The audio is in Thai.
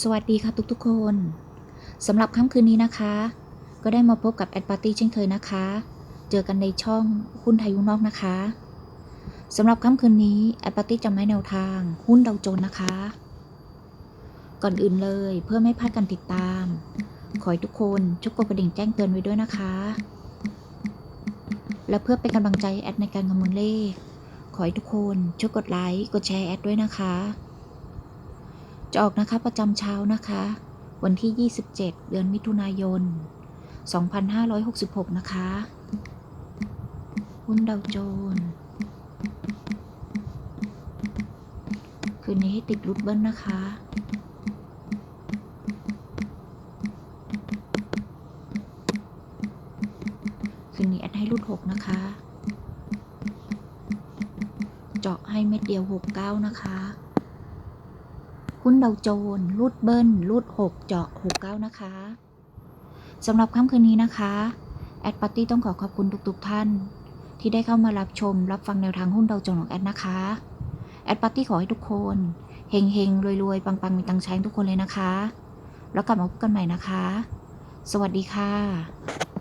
สวัสดีค่ะทุกๆคนสำหรับค่ำคืนนี้นะคะ ก็ได้มาพบกับแอดปาร์ตี้เช่นเคยนะคะ เจอกันในช่องหุ้นไทยหุ้นนอกนะคะสำหรับค่ำคืนนี้แอดปาร์ตี้จะไม่แนวทางหุ้นดาวโจนส์นะคะ ก่อนอื่นเลยเพื่อไม่พลาดการติดตาม ขอให้ทุกคนช่วยกดกระดิ่งแจ้งเตือนไว้ด้วยนะคะ และเพื่อเป็นกำลังใจแอดในการคำนวณเลข ขอให้ทุกคนช่วยกดไลค์กดแชร์แอดด้วยนะคะ จะออกนะคะประจำเช้านะคะ วันที่ 27 เดือนมิถุนายน 2566 นะคะ หุ้นดาวโจนส์คืนนี้ให้ติดรุดเบิ้ลนะคะ คืนนี้แอดให้รุด6นะคะ เจาะให้เม็ดเดียว 69 นะคะ หุ้นดาวโจนส์รูดเบิ้ลรูด6 เจาะ 69 นะคะสำหรับค่ำคืนนี้นะคะ แอดปาร์ตี้ต้องขอขอบคุณทุกๆท่าน ที่ได้เข้ามารับชมรับฟังแนวทางหุ้นดาวโจนส์ของแอดนะคะ แอดปาร์ตี้ขอให้ทุกคนเฮงเฮงรวยรวยๆ ปังๆ มีตังใช้ทุกคนเลยนะคะ แล้วกลับมาพบกันใหม่นะคะ สวัสดีค่ะ